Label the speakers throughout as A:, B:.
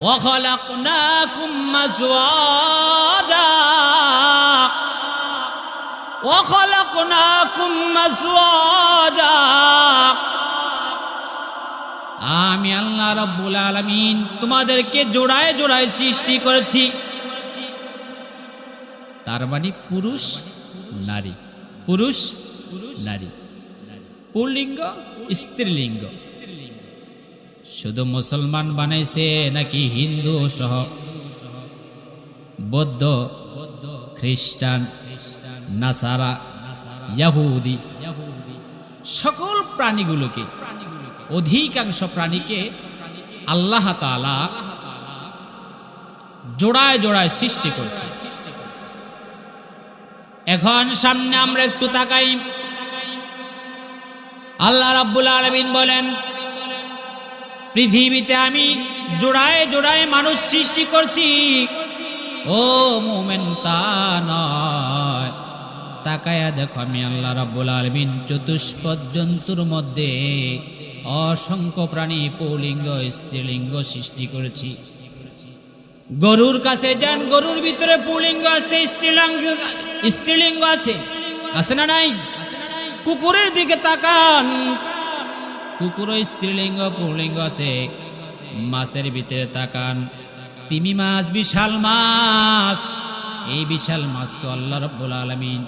A: وخلقناكم أزواجا وخلقناكم أزواجا আমি আল্লাহ রব্বুল আলামিন তোমাদেরকে জোড়ায় জোড়ায় সৃষ্টি করেছি তার মানে পুরুষ নারী পুরুষ নারী পুল্লিঙ্গ স্ত্রীলিঙ্গ শুধু মুসলমান বানাইছে নাকি হিন্দু সহ? বৌদ্ধ, খ্রিস্টান, নাসারা, ইয়াহুদি, সকল প্রাণীগুলোকে, অধিকাংশ প্রাণীকে আল্লাহ তাআলা জোড়ায় জোড়ায় সৃষ্টি করছে। এখন সামনে আমরা একটু তাকাই। আল্লাহ রাব্বুল আলামিন বলেন পৃথিবীতে আমি জোড়ায় জোড়ায় মানুষ সৃষ্টি করছি। ও মোমেন তা নয়। তাকায়া দেখো আমি আল্লাহ রাব্বুল আলামিন চতুষ্পদ জন্তুর মধ্যে অসংখ্য প্রাণী, পৌলিঙ্গ, স্ত্রীলিঙ্গ সৃষ্টি করেছি। গরুর কাছে যান, গরুর ভিতরে পুলিঙ্গ আছে, স্ত্রীলিঙ্গ স্ত্রীলিঙ্গ আছে। আছে না নাই? কুকুরের দিকে তাকান। কুকুর স্ত্রীলিঙ্গ পুলিঙ্গ আছে। মাছের ভিতরে তাকান। তিমি মাছ, বিশাল মাছ। এই বিশাল মাছকে আল্লাহ রব্বুল আলমিন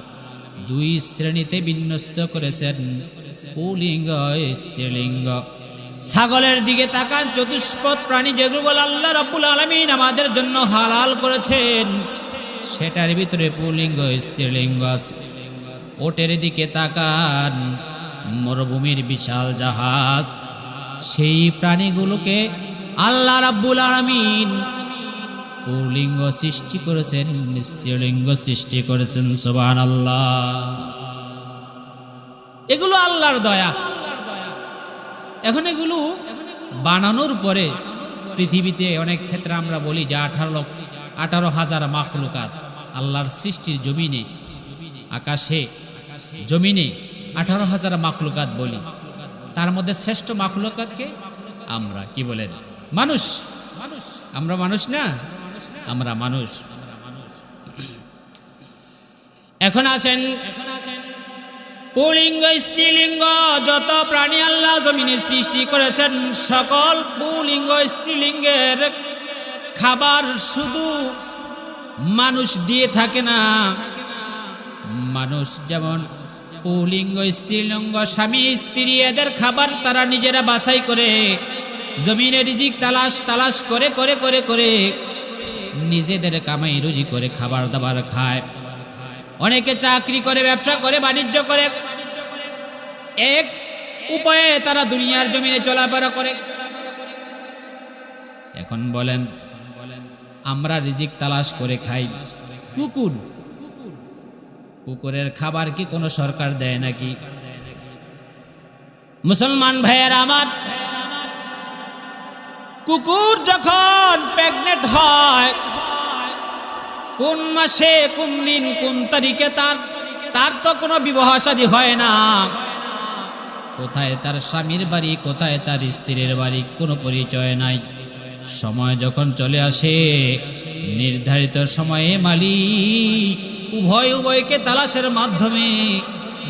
A: দুই শ্রেণীতে বিন্যস্ত করেছেন। পুলিঙ্গ স্ত্রীলিঙ্গ। ছাগলের দিকে তাকান চতুষ্পদ প্রাণী যেগুলো আল্লাহ রব্বুল আলমিন আমাদের জন্য হালাল করেছেন। সেটার ভিতরে পুলিঙ্গ স্ত্রীলিঙ্গ ওটের দিকে তাকান। মরুভূমির বিশাল জাহাজ। সেই প্রাণীগুলোকে আল্লাহ রাব্বুল আলামিন পুলিঙ্গ সৃষ্টি করেছেন, স্ত্রীলিঙ্গ সৃষ্টি করেছেন সোবান আল্লাহ এগুলো আল্লাহর দয়া। এখন এগুলো বানানোর পরে পৃথিবীতে অনেক ক্ষেত্রে আমরা বলি যে আঠারো লক্ষ, আঠারো হাজার মাখলুকাত আল্লাহর সৃষ্টির জমিনে, আকাশে, জমিনে আঠারো হাজার মাখলুকাত বলি। তার মধ্যে শ্রেষ্ঠ মাখলুকাতকে আমরা কি বলেন মানুষ। মানুষ আমরা মানুষ না? আমরা মানুষ। এখন আছেন এখন আছেন পুলিঙ্গ, স্ত্রীলিঙ্গ, যত প্রাণী আল্লাহ জমিনে সৃষ্টি করেছেন, সকল পুলিঙ্গ, স্ত্রীলিঙ্গের খাবার শুধু মানুষ দিয়ে থাকে না। মানুষ যেমন পুলিঙ্গ, স্ত্রীলিঙ্গ, স্বামী, স্ত্রী, এদের খাবার তারা নিজেরা বাছাই করে, জমিনে রিজিক, তালাশ তালাশ করে করে করে করে নিজেদের কামাই, রুজি করে খাবার দাবার খায়। অনেকে চাকরি করে, ব্যবসা করে, বাণিজ্য করে। এক উপায়ে তারা দুনিয়ার জমিনে চলাফেরা করে। এখন বলেন বলেন আমরা রিজিক তালাশ করে খাই। কুকুর কুকুরের খাবার কি কোনো সরকার দেয় নাকি? মুসলমান ভাইয়ের আমার, কুকুর যখন প্রেগনেন্ট হয়, কোন মাসে, কোন দিন, কোন তারিখে তার তার তো কোনো বিবাহ শাদী হয় না। কোথায় তার স্বামীর বাড়ি, কোথায় তার স্ত্রীর বাড়ি, কোনো পরিচয় নাই। সময় যখন চলে আসে, নির্ধারিত সময়ে মালিক উভয় উভয়কে তালাশের মাধ্যমে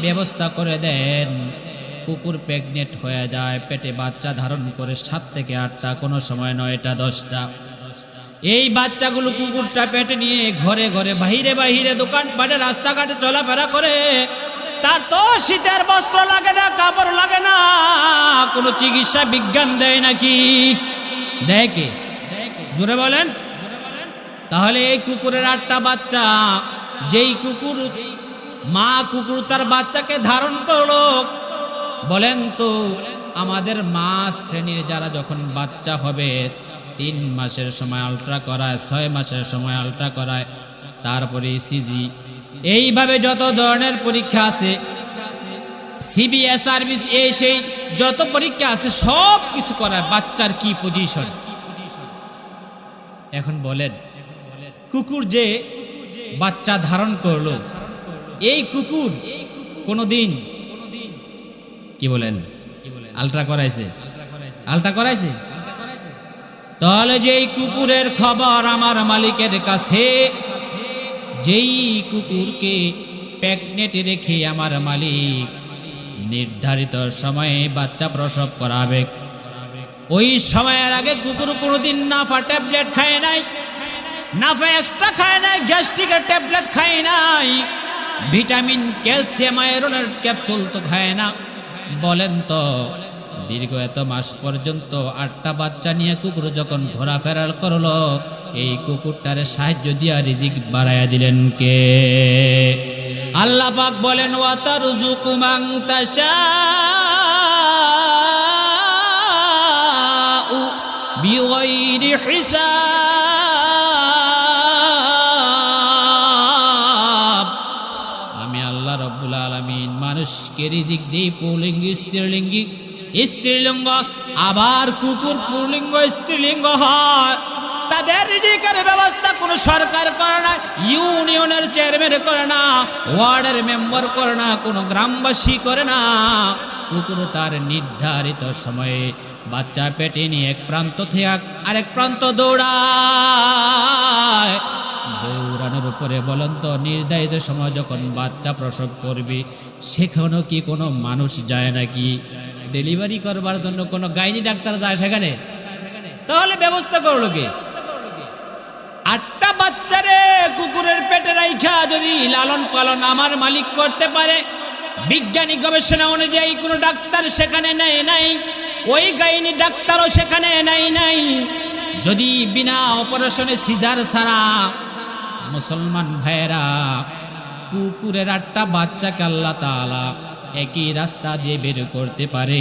A: ব্যবস্থা করে দেন। কুকুর প্রেগনেন্ট হয়ে যায়, পেটে বাচ্চা ধারণ করে সাত থেকে আটটা, কোনো সময় নয়টা, দশটা। এই বাচ্চাগুলো কুকুরটা পেটে নিয়ে ঘরে ঘরে, বাহিরে বাহিরে দোকানপাটে রাস্তাঘাটে চলাফেরা করে। তার তো শীতের বস্ত্র লাগে না, কাপড় লাগে না, কোনো চিকিৎসা বিজ্ঞান দেয় নাকি? দেয় কে? জোরে বলেন। তাহলে এই কুকুরের আটটা বাচ্চা যেই কুকুর মা কুকুর তার বাচ্চাকে ধারণ করল, বলেন তো, আমাদের মা শ্রেণির যারা যখন বাচ্চা হবে, তিন মাসের সময় আলট্রা করায়, ছয় মাসের সময় আলট্রা করায়, তারপরে সিজি। এইভাবে যত ধরনের পরীক্ষা আছে, সিবিএস সার্ভিস এই সেই যত পরীক্ষা আছে, সব কিছু করায় বাচ্চার কি পজিশন এখন বলেন, কুকুর যে বাচ্চা ধারণ করল। এই কুকুর কোনোদিন কি বলেন? আলট্রা করাইছে। আলট্রা করাইছে? তাহলে যেই কুকুরের খবর আমার মালিকের কাছে, যেই কুকুরকে প্যাকনেটে রেখে আমার মালিক নির্ধারিত সময়ে বাচ্চা প্রসব করাবে। ওই সময়ের আগে কুকুর কোনোদিন নাফা ট্যাবলেট খায় নাই। নাফা এক্সট্রা খায় নাই, গ্যাস্ট্রিকের ট্যাবলেট খায় নাই। ভিটামিন, ক্যালসিয়াম, আয়রনের ক্যাপসুল তো খায় না। বলেন তো, দীর্ঘ এত মাস পর্যন্ত আটটা বাচ্চা নিয়ে কুকুর যখন ঘোরাফেরা করল, এই কুকুরটারে সাহায্য দিয়া রিজিক বাড়াইয়া দিলেন কে? আল্লাহ পাক বলেন ওয়াতার জুকুমাং বিগৈরি হিসাব। মানুষকে রিজিক দিই পুলিঙ্গি, স্ত্রীলিঙ্গি। স্ত্রীলিঙ্গ, আবার কুকুর, পুলিঙ্গ, স্ত্রীলিঙ্গ হয়। তাদের ব্যবস্থা কোনো সরকার করে না, ইউনিয়নের চেয়ারম্যান করে না, ওয়ার্ডের মেম্বার করে না, কোনো গ্রামবাসী করে না। কুকুর তার নির্ধারিত সময়ে বাচ্চা পেটে নিয়ে এক প্রান্ত থেকে আরেক প্রান্ত দৌড়ায়। দৌড়ানোর উপরে বলেন তো নির্ধারিত সময় যখন বাচ্চা প্রসব করবে সেখানেও কি কোনো মানুষ যায় নাকি? ডেলিভারি করবার জন্য কোনো গাইনি ডাক্তার যায় সেখানে? তাহলে ব্যবস্থা করল কি? আটটা বাচ্চারে কুকুরের পেটে রাইখা, যদি লালন পালন আমার মালিক করতে পারে, বিজ্ঞানী গবেষণা অনুযায়ী কোনো ডাক্তার সেখানে নেয় নাই, ওই গাইনি ডাক্তারও সেখানে নাই নাই। যদি বিনা অপারেশনে সিজার ছাড়া মুসলমান ভাইয়েরা, কুকুরের আটটা বাচ্চাকে আল্লাহ তালা একই রাস্তা দিয়ে বের করতে পারে।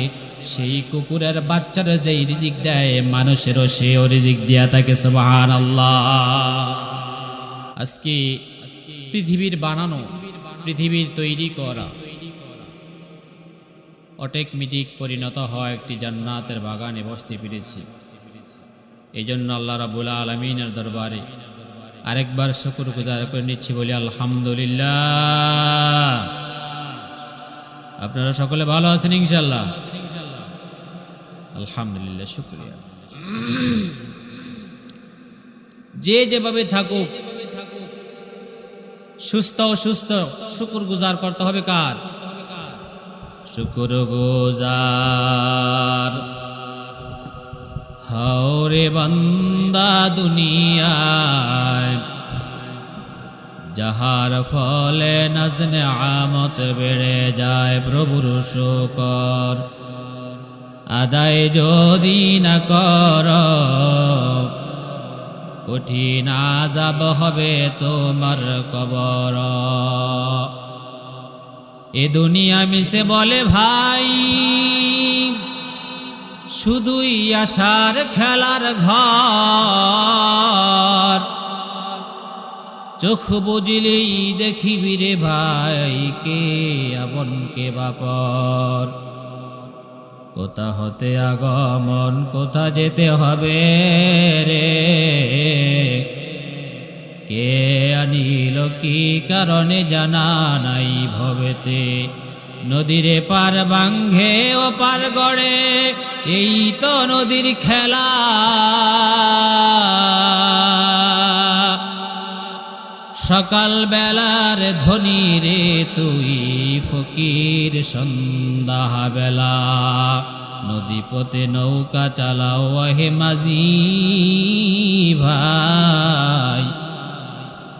A: সেই কুকুরের বাচ্চার যেই রিজিক দেয়, মানুষেরও সেও রিজিক দেয়া থাকে সুবহান আল্লাহ আজকে পৃথিবীর বানানো, পৃথিবীর তৈরি করা অটেকমিটিক পরিণত হয় একটি জান্নাতের বাগানে বসতে পেরেছি। এই জন্য আল্লাহ রাবুল আলমিনের দরবারে আরেকবার শুকুর গুজার করে নিচ্ছি, বলি আলহামদুলিল্লাহ। আপনারা সকলে ভালো আছেন ইনশাল্লাহ আলহামদুলিল্লাহ, শুক্রিয়া। যে যেভাবে থাকুক, সুস্থ অসুস্থ শুকুর গুজার করতে হবে কার? শুকুর গুজার হাওরে বান্দা দুনিয়ায়। যাহার ফলে নজনে আমত বেড়ে যায় প্রভুর শোকর। আদায় যদি না কর, কঠিন আজাব হবে তোমার কবর। এ দুনিয়া মিশে বলে, ভাই শুধুই আশার খেলার ঘর। চোখ বুঝিলেই দেখিবি রে ভাই, কে আপন, কে বাপর কোথা হতে আগমন, কোথা যেতে হবে রে? কে আনিল, কি কারণে জানা নাই ভবেতে? নদীরে পার বাঙ্ঘে ও পার গড়ে, এই তো নদীর খেলা। সকাল বেলার ধনী রে তুই ফকির সন্ধ্যা বেলা নদী পথে নৌকা চালাও হে মাঝি ভাই।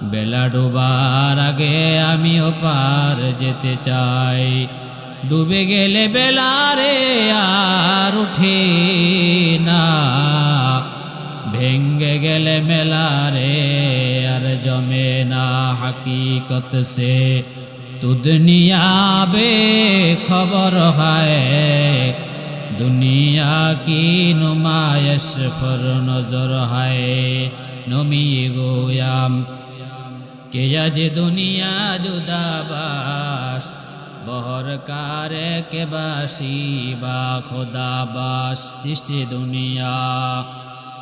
A: বেলা ডুবার আগে আমিও পার যেতে চাই। ডুবে গেলে বেলারে আর উঠে না। ভেঙ্গে গেলে মেলারে আর জমে না। হাকিকত সে তু দুনিয়া বে খবর হয়। দুনিয়া কি নুমায়শ ফর নজর হায়। নমি গোয়াম কে আজ দুনিয়া জুদাবাস বহর কারে কে বাসি বা খোদা বাস দৃষ্টি দুনিয়া,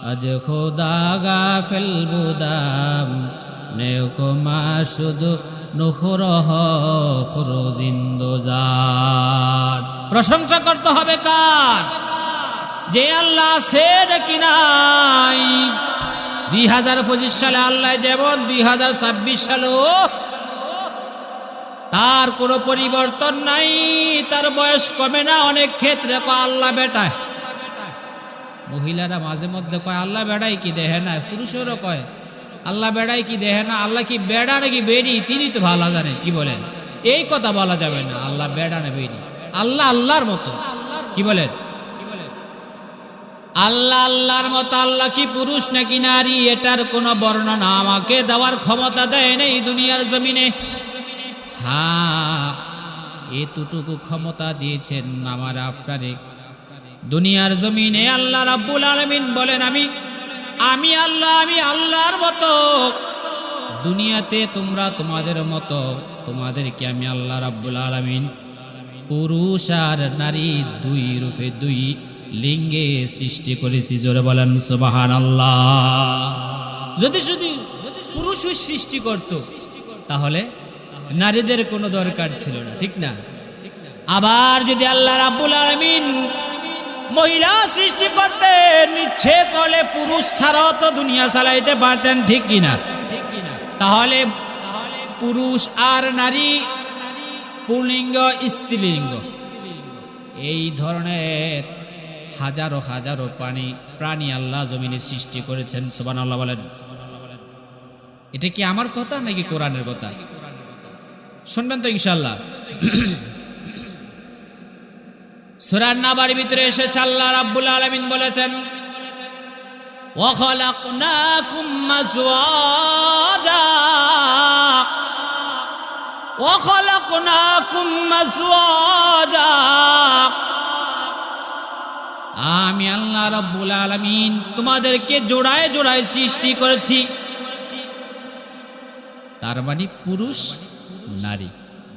A: আজ খোদা গা ফেল বুদাম নেকমা শুধু নুখরহ ফরোজিন্দোজার প্রশংসা করতে হবে কার? যে আল্লাহ নাকি নাই? দুই হাজার পঁচিশ সালে আল্লাহ যেমন দুই হাজার ছাব্বিশ সালেও তার কোনো পরিবর্তন নাই, তার বয়স কমে না, অনেক ক্ষেত্রে কয় আল্লাহ বেটায়। মহিলারা মাঝে মধ্যে কয়, আল্লাহ বেড়াই কি দেহে না? পুরুষেরও কয়, আল্লাহ বেড়াই কি দেহে না? আল্লাহ কি বেড়া নাকি বেড়ি? তিনি তো ভালো জানেন কি বলেন? এই কথা বলা যাবে না, আল্লাহ বেড়া না বেড়ি। আল্লাহ আল্লাহর মতো। কি বলেন? আল্লাহ আল্লাহর মতো আল্লাহ কি পুরুষ নাকি নারী? এটার কোনো বর্ণনা আমাকে দেওয়ার ক্ষমতা দেয় না এই দুনিয়ার জমিনে। এতটুকু ক্ষমতা দিয়েছেন আমার আপনারে। দুনিয়ার জমিনে আল্লাহ রাব্বুল আলামিন বলেন, আমি আমি আল্লাহ, আমি আল্লাহর মতো। দুনিয়াতে তোমরা তোমাদের মতো, তোমাদেরকে আমি আল্লাহ রাব্বুল আলামিন পুরুষ আর নারী দুই রূপে দুই লিঙ্গে সৃষ্টি করেছি, জোরে বলেন সুবাহান আল্লাহ যদি শুধু পুরুষ সৃষ্টি করত, তাহলে নারীদের কোনো দরকার ছিল না, ঠিক না? আবার যদি আল্লাহ রাব্বুল আলামিন মহিলা সৃষ্টি করতেন ইচ্ছে করলে পুরুষ ছাড়াও তো দুনিয়া চালাইতে পারতেন, ঠিক কিনা তাহলে পুরুষ আর নারী পুলিঙ্গ স্ত্রীলিঙ্গ, এই ধরনের হাজারো হাজারো প্রাণী প্রাণী আল্লাহ জমিনে সৃষ্টি করেছেন সোবান আল্লাহ বলেন এটা কি আমার কথা নাকি কোরআনের কথা শুনবেন তো ইনশাল্লাহ সুরার নাবার ভিতরে এসেছে আল্লাহ রাব্বুল আলামিন বলেছেন وخلقناكم أزواجا وخلقناكم أزواجا আল্লাহ রাব্বুল আলামিন তোমাদেরকে জোড়ায় জোড়ায় সৃষ্টি করেছি। তার মানে পুরুষ, নারী।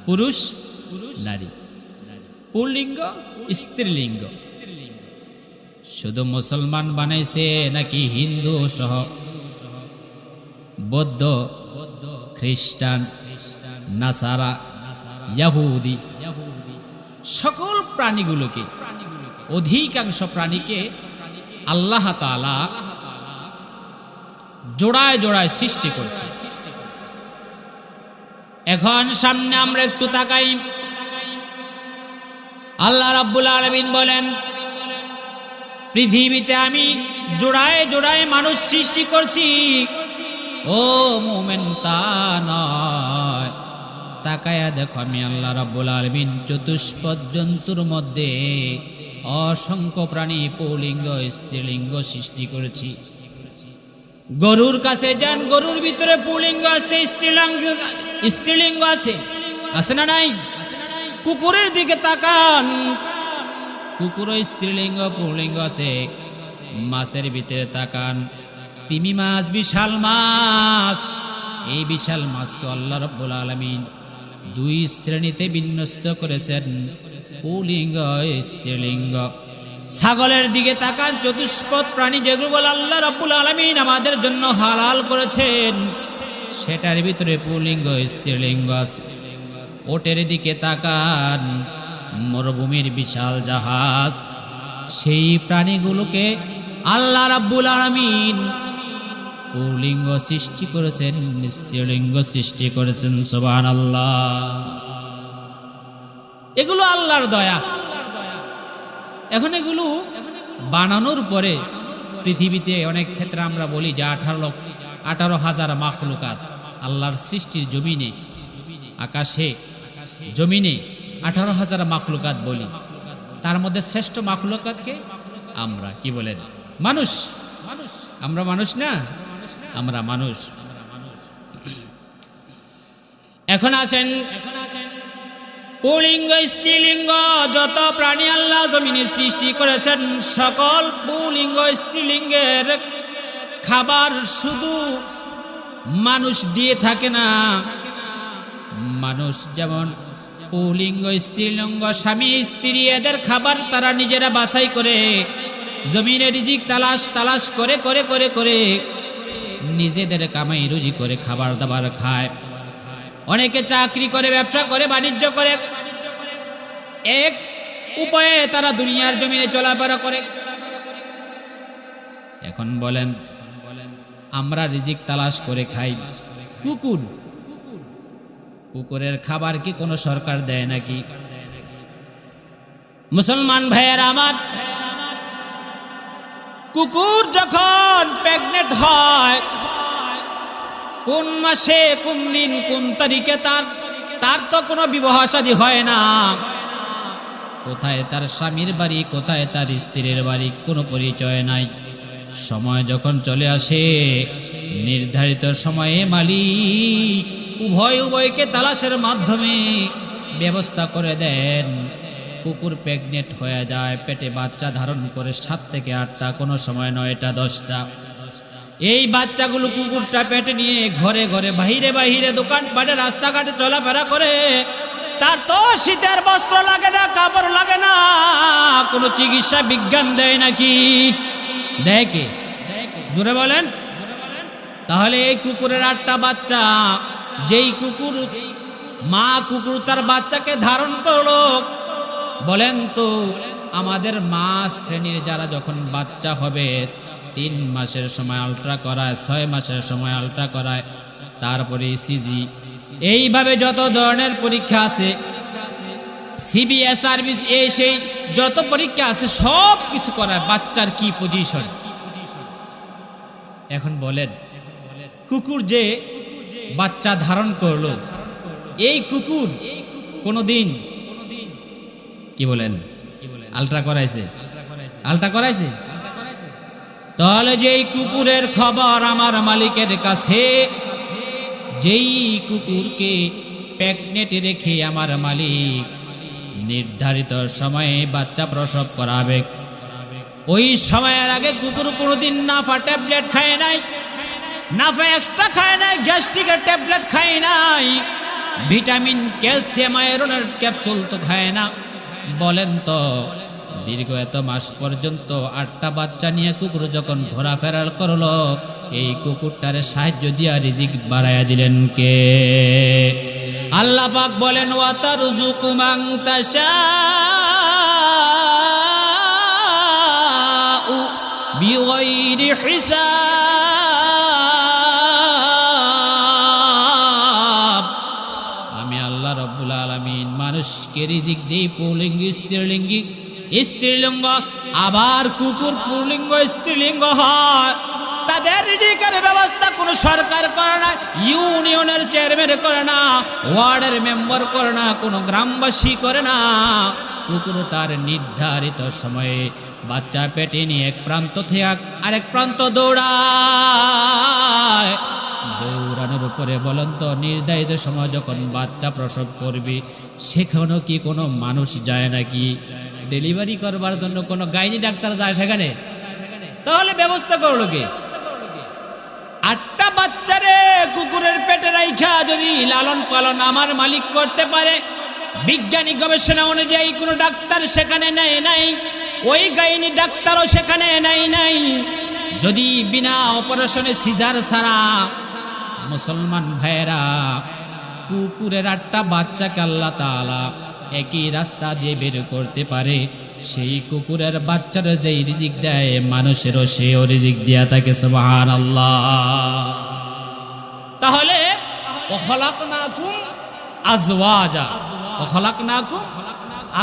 A: পুরুষ, নারী। পুল্লিঙ্গ স্ত্রীলিঙ্গ। শুধু মুসলমান বানাইছে নাকি হিন্দু সহ? বৌদ্ধ বৌদ্ধ, খ্রিস্টান, নাসারা, ইয়াহুদি। সকল প্রাণীগুলোকে অধিকাংশ প্রাণীকে আল্লাহ তাআলা জোড়ায় জোড়ায় সৃষ্টি করছে। এখন সামনে আমরা একটু তাকাই। আল্লাহ রাব্বুল আলামিন বলেন, পৃথিবীতে আমি জোড়ায় জোড়ায় মানুষ সৃষ্টি করছি। ও মোমেন তা নয়। তাকায়া দেখো আমি আল্লাহ রাব্বুল আলামিন চতুষ্পদ জন্তুর মধ্যে অসংখ্য প্রাণী, পৌলিঙ্গ, স্ত্রীলিঙ্গ সৃষ্টি করেছি। গরুর কাছে যান, গরুর ভিতরে পুলিঙ্গ আছে, স্ত্রীলিঙ্গ স্ত্রীলিঙ্গ আছে। আছে না নাই? কুকুরের দিকে তাকান। কুকুর, স্ত্রীলিঙ্গ, পুলিঙ্গ আছে। মাছের ভিতরে তাকান। তিমি মাছ, বিশাল মাছ। এই বিশাল মাছকে আল্লাহ রব্বুল আলমিন দুই শ্রেণীতে বিন্যস্ত করেছেন। পুলিঙ্গ স্ত্রীলিঙ্গ। ছাগলের দিকে তাকান, চতুষ্পদ প্রাণী যেগুলো আল্লাহ রব্বুল আলমিন আমাদের জন্য হালাল করেছেন, সেটার ভিতরে পুলিঙ্গ স্ত্রীলিঙ্গ আছে। ওটের দিকে তাকান, মরুভূমির বিশাল জাহাজ, সেই প্রাণীগুলোকে আল্লাহ রাব্বুল আলামিন পুলিঙ্গ সৃষ্টি করেছেন, স্ত্রীলিঙ্গ সৃষ্টি করেছেন সোবান আল্লাহ এগুলো আল্লাহর দয়া। এখন এগুলো বানানোর পরে পৃথিবীতে অনেক ক্ষেত্রে আমরা বলি যে আঠারো আঠারো হাজার মাখলুকাত আল্লাহর সৃষ্টির জমিনে, আকাশে, জমিনে আঠারো হাজার মাখলুকাত বলি। তার মধ্যে শ্রেষ্ঠ মাখলুকাতকে আমরা কি বলেন মানুষ মানুষ। আমরা মানুষ না? আমরা মানুষ। এখন আছেন এখন আছেন পুলিঙ্গ, স্ত্রীলিঙ্গ, যত প্রাণী আল্লাহ জমিনে সৃষ্টি করেছেন, সকল পুলিঙ্গ, স্ত্রীলিঙ্গের খাবার শুধু মানুষ দিয়ে থাকে না। মানুষ যেমন পুলিঙ্গ, স্ত্রীলিঙ্গ, স্বামী, স্ত্রী, এদের খাবার তারা নিজেরা বাছাই করে, জমিনে রিজিক তালাশ তালাশ করে করে করে করে, নিজেদের কামাই, রুজি করে, খাবার দাবার খায়। অনেকে চাকরি করে, ব্যবসা করে, বাণিজ্য করে। এক উপায়ে তারা দুনিয়ার জমিনে চলাফেরা করে। এখন বলেন, আমরা রিজিক তালাশ করে খাই। কুকুর, কুকুরের খাবার কি কোনো সরকার দেয় নাকি? মুসলমান ভাইয়ের আমার, কুকুর যখন প্রেগনেন্ট হয় কোন মাসে, কোন দিন, কোন তারিখে তার তার তো কোনো বিবাহ শাদী হয় না। কোথায় তার স্বামীর বাড়ি, কোথায় তার স্ত্রীর বাড়ি, কোনো পরিচয় নাই। সময় যখন চলে আসে, নির্ধারিত সময়ে মালিক উভয় উভয়কে তালাশের মাধ্যমে ব্যবস্থা করে দেন। কুকুর প্রেগনেন্ট হয়ে যায়, পেটে বাচ্চা ধারণ করে সাত থেকে আটটা, কোনো সময় নয়টা, দশটা। এই বাচ্চাগুলো কুকুরটা পেটে নিয়ে ঘরে ঘরে, বাহিরে বাহিরে দোকান পাটে রাস্তাঘাটে চলাফেরা করে। তার তো শীতের বস্ত্র লাগে না, কাপড় লাগে না, কোনো চিকিৎসা বিজ্ঞান দেয় নাকি? দেয় কে? জোরে বলেন। তাহলে এই কুকুরের আটটা বাচ্চা, যেই কুকুর, মা কুকুর তার বাচ্চাকে ধারণ করল, বলেন তো, আমাদের মা শ্রেণির যারা যখন বাচ্চা হবে তিন মাসের সময় আলট্রা করায়, ছয় মাসের সময় আলট্রা করায়, তারপরে সিজি এইভাবে যত ধরনের পরীক্ষা আছে সিবিএস সার্ভিস এই সেই যত পরীক্ষা আছে, সব কিছু করায় বাচ্চার কি পজিশন এখন বলেন, কুকুর যে বাচ্চা ধারণ করল, এই কুকুর কোনোদিন কি বলেন? আলট্রা করাইছে? আলট্রা করাইছে? তাহলে যেই কুকুরের খবর আমার মালিকের কাছে, যেই কুকুরকে প্যাকনেটে রেখে আমার মালিক নির্ধারিত সময়ে বাচ্চা প্রসব করাবে। ওই সময়ের আগে কুকুর কোনোদিন নাফা ট্যাবলেট খায় নাই, নাফা এক্সট্রা খায় নাই, গ্যাস্ট্রিকের ট্যাবলেট খায় নাই, ভিটামিন, ক্যালসিয়াম, আয়রনের ক্যাপসুল তো খায় না। বলেন তো দীর্ঘ এত মাস পর্যন্ত আটটা বাচ্চা নিয়ে কুকুর যখন ঘোরাফেরা করল, এই কুকুরটারে সাহায্য দিয়া রিজিক বাড়াইয়া দিলেন কে? আল্লাহ পাক বলেন হিসাব। আমি আল্লাহ রব্বুল আলমিন মানুষকে রিজিক দিই, পুলিঙ্গ, স্ত্রীলিঙ্গি স্ত্রীলিঙ্গ, আবার কুকুর পুরলিঙ্গ, স্ত্রীলিঙ্গ হয়। তাদের রিজিকের ব্যবস্থা কোনো সরকার করে না, ইউনিয়নের চেয়ারম্যান করে না, ওয়ার্ডের মেম্বার করে না, কোনো গ্রামবাসী করে না। কুকুর তার নির্ধারিত সময়ে বাচ্চা পেটে নিয়ে এক প্রান্ত থেকে আরেক প্রান্ত দৌড়ায়। দৌড়ানোর উপরে বলেন তো নির্ধারিত সময় যখন বাচ্চা প্রসব করবে, সেখানেও কি কোনো মানুষ যায় নাকি? ডেলিভারি করবার জন্য কোনো গাইনি ডাক্তার যায় সেখানে? তাহলে ব্যবস্থা করল কি? আটটা বাচ্চারে কুকুরের পেটে রাইখা যদি লালন পালন আমার মালিক করতে পারে, বিজ্ঞানী গবেষণা অনুযায়ী কোনো ডাক্তার সেখানে নেয় নাই, ওই গাইনি ডাক্তারও সেখানে নেয় নাই। যদি বিনা অপারেশনে সিজার ছাড়া মুসলমান ভাইয়েরা কুকুরের আটটা বাচ্চাকে আল্লাহ তাআলা একই রাস্তা দিয়ে বের করতে পারে। সেই কুকুরের বাচ্চার যেই রিজিক দেয়, মানুষেরও সেও রিজিক দিয়া থাকে সুবহান আল্লাহ তাহলে ওখলাকনাকুম আজওয়াজা ওখলাকনাকুম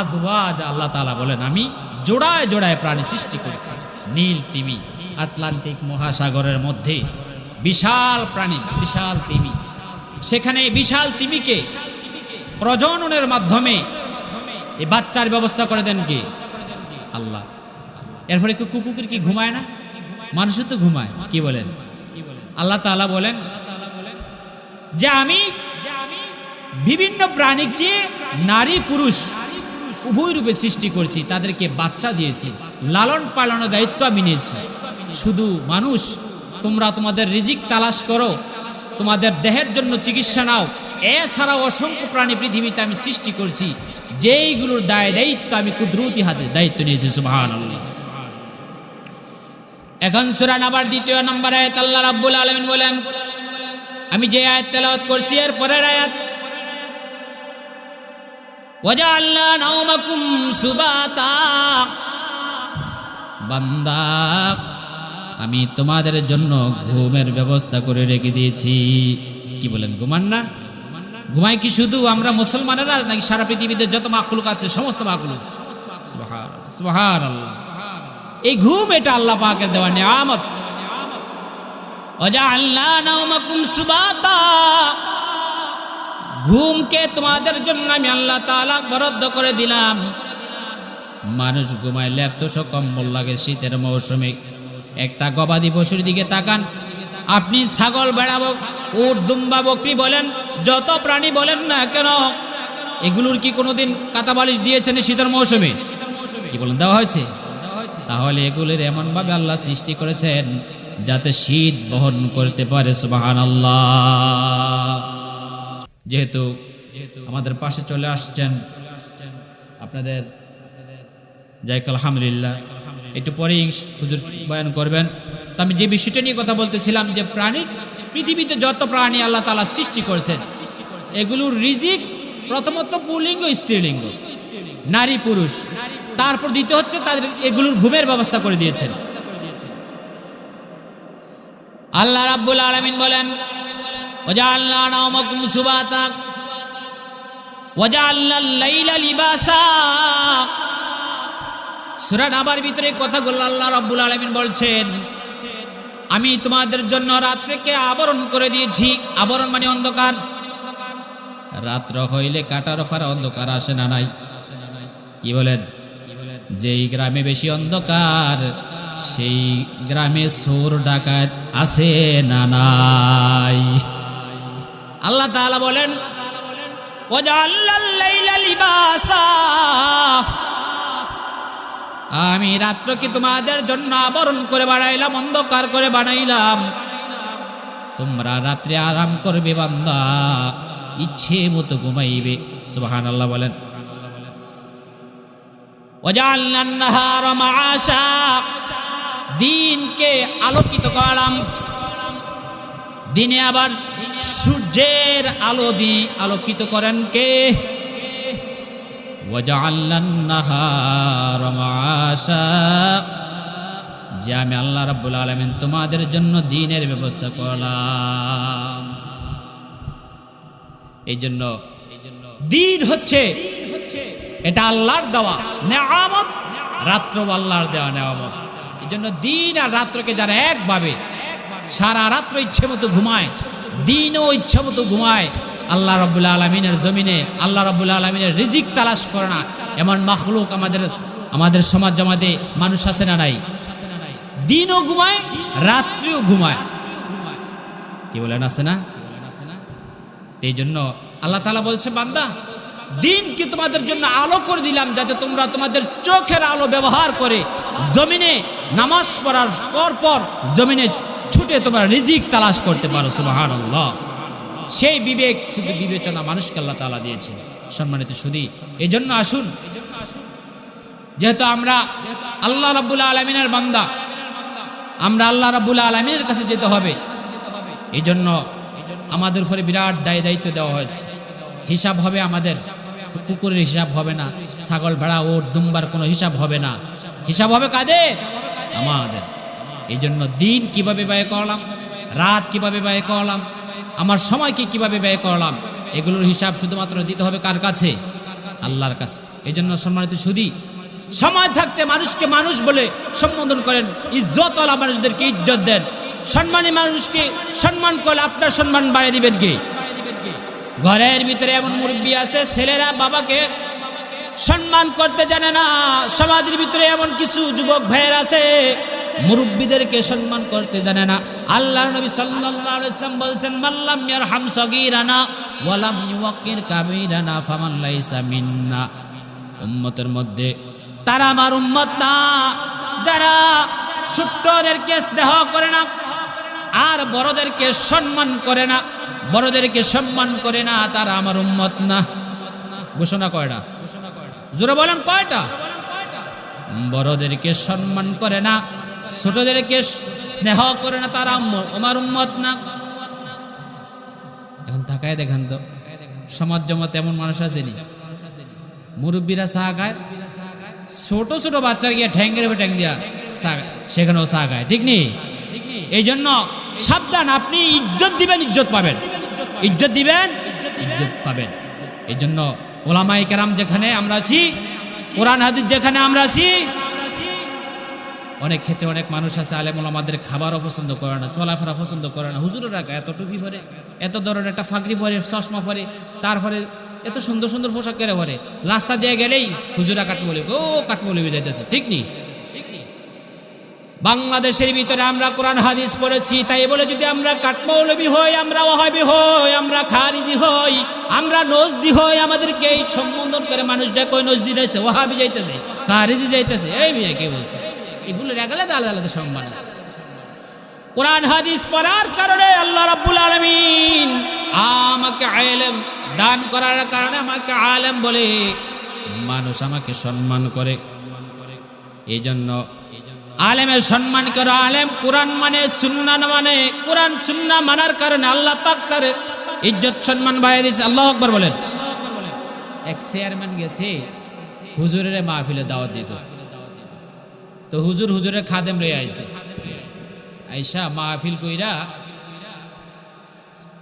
A: আজওয়াজা, আল্লাহ তাআলা বলেন, আমি জোড়ায় জোড়ায় প্রাণী সৃষ্টি করেছি। নীল তিমি, আটলান্টিক মহাসাগরের মধ্যে বিশাল প্রাণী, বিশাল তিমি। সেখানে বিশাল তিমিকে প্রজননের মাধ্যমে এই বাচ্চার ব্যবস্থা করে দেন কি? আল্লাহ। এরপরে কি কুকুর কি ঘুমায় না? মানুষও তো ঘুমায়, কি বলেন? আল্লাহ তাআলা বলেন, যে আমি বিভিন্ন প্রাণীকে নারী পুরুষ উভয় রূপে সৃষ্টি করেছি, তাদেরকে বাচ্চা দিয়েছি, লালন পালনের দায়িত্ব আমি নিয়েছি। শুধু মানুষ, তোমরা তোমাদের রিজিক তালাশ করো, তোমাদের দেহের জন্য চিকিৎসা নাও এছাড়াও অসংখ্য প্রাণী পৃথিবীতে আমি সৃষ্টি করছি। যেইগুলোর দায় দায়িত্ব আমি কুদরতি হাতে দায়িত্ব নিয়েছি সুবহান এখন সুরান আবার দ্বিতীয় নম্বর আয়াত আল্লাহ রাব্বুল আলামিন বলেন, আমি যে আয়াত তেলাওয়াত করছি, এর পরের আয়াত, ওয়াজআলনা নাওমাকুম সুবাতা। বান্দা, আমি তোমাদের জন্য ঘুমের ব্যবস্থা করে রেখে দিয়েছি। কি বলেন, ঘুমান না? ঘুমাই কি শুধু আমরা মুসলমানেরা নাকি সারা পৃথিবীতে যত মাকলুক আছে, সমস্ত মাকলুক এই ঘুম এটা আল্লাহ পাকের দেওয়া নিয়ামত। ঘুমকে তোমাদের জন্য আমি আল্লাহ তাআলা বরাদ্দ করে দিলাম। মানুষ এত সব কম্বল লাগে শীতের মৌসুমে। একটা গবাদি পশুর দিকে তাকান। আপনি ছাগল বেড়াবো উট, দুম্বা, বকরি বলেন, যত প্রাণী বলেন না কেন, এগুলোর কি কোনোদিন কাতা বালিশ দিয়েছেন শীতের মৌসুমে? কি বলেন? দেওয়া হয়েছে? তাহলে এগুলির এমনভাবে আল্লাহ সৃষ্টি করেছেন যাতে শীত বহন করতে পারে সুবাহান যেহেতু আমাদের পাশে চলে আসছেন আপনাদের যাই আলহামদুলিল্লাহ। একটু পরেই হুজুর বয়ান করবেন। তো আমি যে বিষয়টা নিয়ে কথা বলতেছিলাম, যে প্রাণী পৃথিবীতে যত প্রাণী আল্লাহ তালা সৃষ্টি করেছেন, এগুলোর রিজিক প্রথমত পুলিঙ্গ স্ত্রীলিঙ্গ। নারী, পুরুষ। তারপর দ্বিতীয় হচ্ছে তাদের এগুলোর ঘুমের ব্যবস্থা করে দিয়েছেন। আল্লাহ রাব্বুল আলামিন বলেন, ওয়াজআলনা নাওমাকুম সুবাতা, ওয়াজআলনা আল-লাইলা লিবাসা। সূরা নাবার ভিতরে কথাগুলো আল্লাহ রাব্বুল আলামিন বলছেন আমি তোমাদের জন্য রাত্রিকে আবরণ করে দিয়েছি। আবরণ মানে অন্ধকার। রাত্র হইলে কাটার ফারা অন্ধকার আসে না নাই। কি বলেন? যেই গ্রামে বেশি অন্ধকার, সেই গ্রামে সোর ডাকাত আছে না নাই। আল্লাহ তাআলা বলেন ওয়াজআলাল লাইলা লিবাসা আমি রাত্রকে তোমাদের জন্য আবরণ করে বানাইলাম, অন্ধকার করে বানাইলাম। তোমরা রাত্রে আরাম করবে, বান্দা। ইচ্ছে মতো ঘুমাইবে। সুবহান আল্লাহ বলেন দিনকে আলোকিত করলাম। দিনে আবার সূর্যের আলো দি আলোকিত করেন কে? যে আমি আল্লাহ রাব্বুল আলামিন তোমাদের জন্য দিনের ব্যবস্থা করলাম। এই জন্য দিন হচ্ছে, এটা আল্লাহর দেওয়া, নেয়ামত রাত্র আল্লাহর দেওয়া নেয়ামত। এই জন্য দিন আর রাত্রকে যারা একভাবে সারা রাত্র ইচ্ছে মতো ঘুমায়, দিনও ইচ্ছে মতো ঘুমায় আল্লাহ রব্বুল আলমিনের জমিনে, আল্লাহ রব্বুল আলমিনের রিজিক তালাশ করে না। এমন মাখলুক আমাদের আমাদের সমাজ জমাতে মানুষ আছে না নাই? দিনও ঘুমায়, রাত্রিও ঘুমায়। কি বলেন, আছে না? এই জন্য আল্লাহ তালা বলছে, বান্দা, দিনকে তোমাদের জন্য আলো করে দিলাম যাতে তোমরা তোমাদের চোখের আলো ব্যবহার করে জমিনে নামাজ পড়ার পর পর জমিনে ছুটে তোমরা রিজিক তালাশ করতে পারো সুবাহান সেই বিবেক, শুধু বিবেচনা মানুষকে আল্লাহ তালা দিয়েছে সম্মানিত শুধু এই জন্য আসুন। যেহেতু আমরা আল্লাহ রাবুল আলমিনের বান্দা, আমরা আল্লাহ রাবুল আলমিনের কাছে যেতে হবে। এই জন্য আমাদের উপরে বিরাট দায় দায়িত্ব দেওয়া হয়েছে। হিসাব হবে আমাদের। কুকুরের হিসাব হবে না, ছাগল, ভেড়া ওর দুম্বার কোনো হিসাব হবে না। হিসাব হবে কাদের? আমাদের। এই জন্য দিন কীভাবে ব্যয় করলাম? রাত কীভাবে ব্যয় করলাম? আমার সময়কে কীভাবে ব্যয় করলাম? এগুলোর হিসাব শুধুমাত্র দিতে হবে কার কাছে? আল্লাহর কাছে। এই জন্য সম্মানিত সুদী সময় থাকতে মানুষকে মানুষ বলে সম্বোধন করেন ইজ্জত ইজ্জতওয়ালা মানুষদেরকে ইজ্জত দেন। সম্মানী মানুষকে সম্মান করলে আপনার সম্মান বাড়িয়ে দিবেন কি? ঘরের ভিতরে এমন মুরব্বী আছে, ছেলেরা বাবাকে সম্মান করতে জানে না। সমাজের ভিতরে এমন কিছু যুবক ভাইয়ের আছে মুরব্বীদেরকে সম্মান করতে জানে না। আল্লাহ নবী আলাইহি ইসলাম বলছেন মাল্লাম ইয়ারহাম সগীরানা ওয়ালাম ইউকির কাবীরানা ফামান লাইসা মিন্না। উম্মতের মধ্যে, তারা আমার উম্মত না। যারা ছোট্টদেরকে স্নেহ করে না আর বড়দেরকে সম্মান করে না, বড়দেরকে সম্মান করে না, তারা আমার উম্মত না। ঘোষণা কয়টা? জোরে বলেন কয়টা? বড়দেরকে সম্মান করে না ছোটদেরকে স্নেহ করে না তারা আমার উম্মত না? এখন তাকায় দেখেন তো, সমাজ জমাতে এমন মানুষ আসেনি। মুরব্বীরা চা খায়, ছোট ছোট বাচ্চা গিয়ে ঠ্যাঙ্গের উপর ঠ্যাং দিয়া সেখানেও চা খায়, ঠিক নেই এই জন্য সাবধান, আপনি ইজ্জত দিবেন, ইজ্জত পাবেন। ইজ্জত দিবেন, ইজ্জত পাবেন। এই জন্য ওলামাই কেরাম যেখানে আমরা আছি, কোরআন হাদিস যেখানে আমরা আছি অনেক ক্ষেত্রে অনেক মানুষ আছে আলেম আমাদের খাবারও পছন্দ করে না, চলাফেরা পছন্দ করে না। হুজুরের এত টুপি পরে, এত ধরনের একটা ফাঁকরি পরে, চশমা পরে, তারপরে এত সুন্দর সুন্দর পোশাক কেড়ে পরে? রাস্তা দিয়ে গেলেই হুজুরা কাটমলি ও কাটমলি যাইতেছে ঠিক নেই বাংলাদেশের ভিতরে আমরা কোরআন, হাদিস পড়েছি, তাই বলে যদি আমরা কাঠমৌলবি হই, আমরা ওহাবি হই, আমরা খারিজি হই, আমরা নজদি হই, আমাদেরকে এই সম্বোধন করে মানুষ ডেকে নজদি যাইছে ওহাবি যাইতেছে, খারিজি যাইতেছে, এই মেয়ে কে বলছে? এগুলো আলাদা আলাদা সম্মান আছে। কোরআন, হাদিস পড়ার কারণে আল্লাহ রাব্বুল আলামিন আমাকে আলেম দান করার কারণে আমাকে আলেম বলে মানুষ আমাকে সম্মান করে। এই জন্য আলেমের সম্মান করো। আলেম কোরআন মানে সুন্না না মানে কোরআন সুন্না মানার কারণে আল্লাহ পাক তার ইজ্জত, সম্মান বাড়িয়ে দিয়েছে। আল্লাহ আকবর বলেন। এক চেয়ারম্যান গেছে, হুজুরের মাহফিলে দাওয়াত দিত। তো হুজুর হুজুরের খাদেম রয়ে আইছে। আইসা মাহফিল কইরা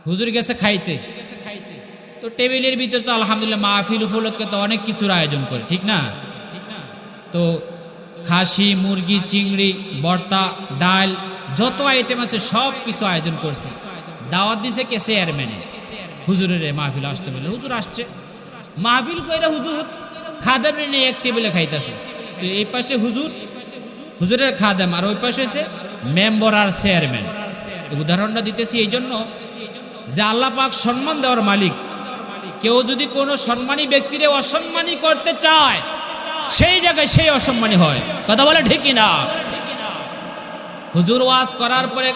A: হুজুর গেছে খাইতে। তো টেবিলের ভিতরে তো আলহামদুলিল্লাহ মাহফিল উপলক্ষে তো অনেক কিছুর আয়োজন করে, ঠিক না? তো খাসি, মুরগি, চিংড়ি, বর্তা, ডাল, যত আইটেম আছে সব কিছু আয়োজন করছে। দাওয়াত দিছে কে চেয়ারম্যানে হুজুরের মাহফিল আসতে বলে, হুজুর আসছে। মাহফিল কইরা হুজুর খাদের নিয়ে এক টেবিলে খাইতেছে। তো এই পাশে হুজুর হুজুরের খাদেম আর ওই পাশে হচ্ছে মেম্বার আর চেয়ারম্যান। উদাহরণটা দিতেছি এই জন্য যে আল্লাহ পাক সম্মান দেওয়ার মালিক। কেউ যদি কোনো সম্মানী ব্যক্তিরে অসম্মানী করতে চায়, সেই জায়গায় সেই অসম্মানী হয়। কথা বলে ঠিকই না হুজুর ওয়াজ করার পরে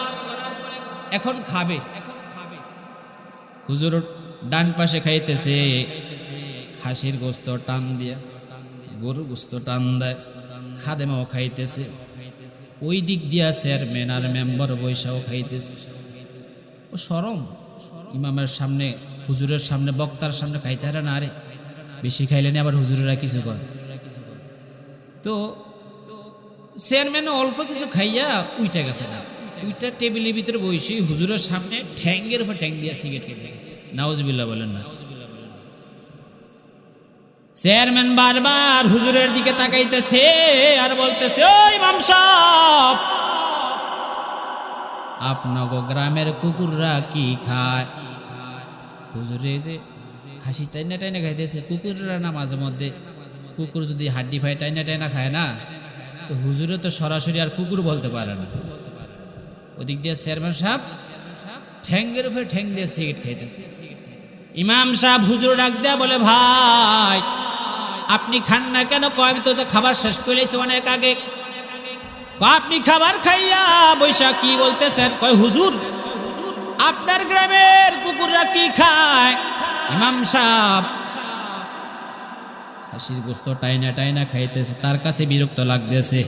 A: এখন খাবে। হুজুর ডান পাশে খাইতেছে, খাসির গোস্ত টান দিয়ে, গরুর গোস্ত টান দেয়। খাদেমাও খাইতেছে। ওই দিক দিয়া চেয়ারম্যান আর মেম্বার বৈশাও খাইতেছে। ও সরম। ইমামের সামনে, হুজুরের সামনে, বক্তার সামনে খাইতে হারে না আরে বেশি খাইলে না আবার হুজুরেরা কিছু কর তো চেয়ারম্যান অল্প কিছু খাইয়া উইটা গেছে না। উইটা টেবিলের ভিতরে বসে হুজুরের সামনে ঠ্যাঙ্গের উপর ঠ্যাং দিয়া সিগারেট খেতেছে। নাউজবিল্লা বলেন না। চেয়ারম্যান বারবার হুজুরের দিকে তাকাইতেছে আর বলতেছে, ওই মামসাব আপনাগো গ্রামের কুকুররা কি খায়? হুজুরে খাসি টাইনা টাইনা খাইতেছে, কুকুররা না মাঝে মধ্যে, কুকুর যদি হাড্ডি ফাই টাইনা টাইনা খায় না, তো হুজুরে তো সরাসরি আর কুকুর বলতে পারে না। ওদিক দিয়ে চেয়ারম্যান সাহেব ঠ্যাঙ্গের উপরে ঠ্যাং দিয়ে সিগারেট খাইতেছে। ইমাম সাহেব হুজুর ডাক দেয়া বলে, ভাই আপনি খান না কেন? কয় তো খাবার শেষ করেছি অনেক আগে। আপনি খাবার খাইয়া বৈশাখ কি বলতেছেন? কয়, হুজুর, আপনার গ্রামের কুকুররা কি খায়? খাসির গোস্ত টাইনা টাইনা খাইতেছে, তার কাছে বিরক্ত লাগতেছে।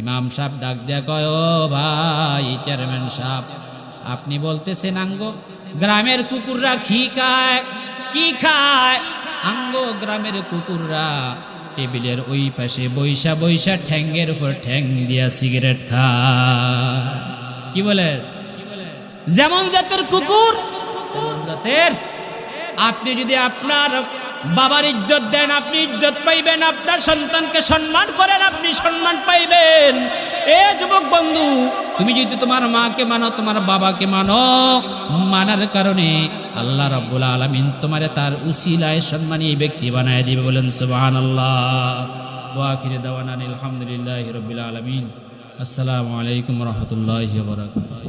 A: ইমাম সাহেব ডাক দেয়া কয়, ও ভাই, চেয়ারম্যান সাহেব, আপনি বলতেছেন আঙ্গ, গ্রামের কুকুররা কি খায়? কি খায়? আঙ্গ গ্রামের কুকুররা টেবিলের ওই পাশে বৈশা বৈশা ঠ্যাঙ্গের উপর ঠ্যাং দিয়া সিগারেট খায়। কি বলে? যেমন জাতের কুকুর জাতের। আপনি যদি আপনার বাবার ইজ্জত দেন, আপনি ইজ্জত পাইবেন, আপনার সন্তানকে সম্মান করেন, আপনি সম্মান পাইবেন। এ যুবক বন্ধু, তুমি যদি তোমার মাকে মানো, তোমার বাবাকে মানো, মানার কারণে আল্লাহ রাব্বুল আলামিন তোমারে তার উসিলায় সম্মানী ব্যক্তি বানায় দিবে বলেন, সুবহানাল্লাহ। ওয়া আখিরে দাওয়ানা আলহামদুলিল্লাহি রাব্বিল আলামিন। আসসালামু আলাইকুম রাহমাতুল্লাহি ওয়া বারাকাতুহু।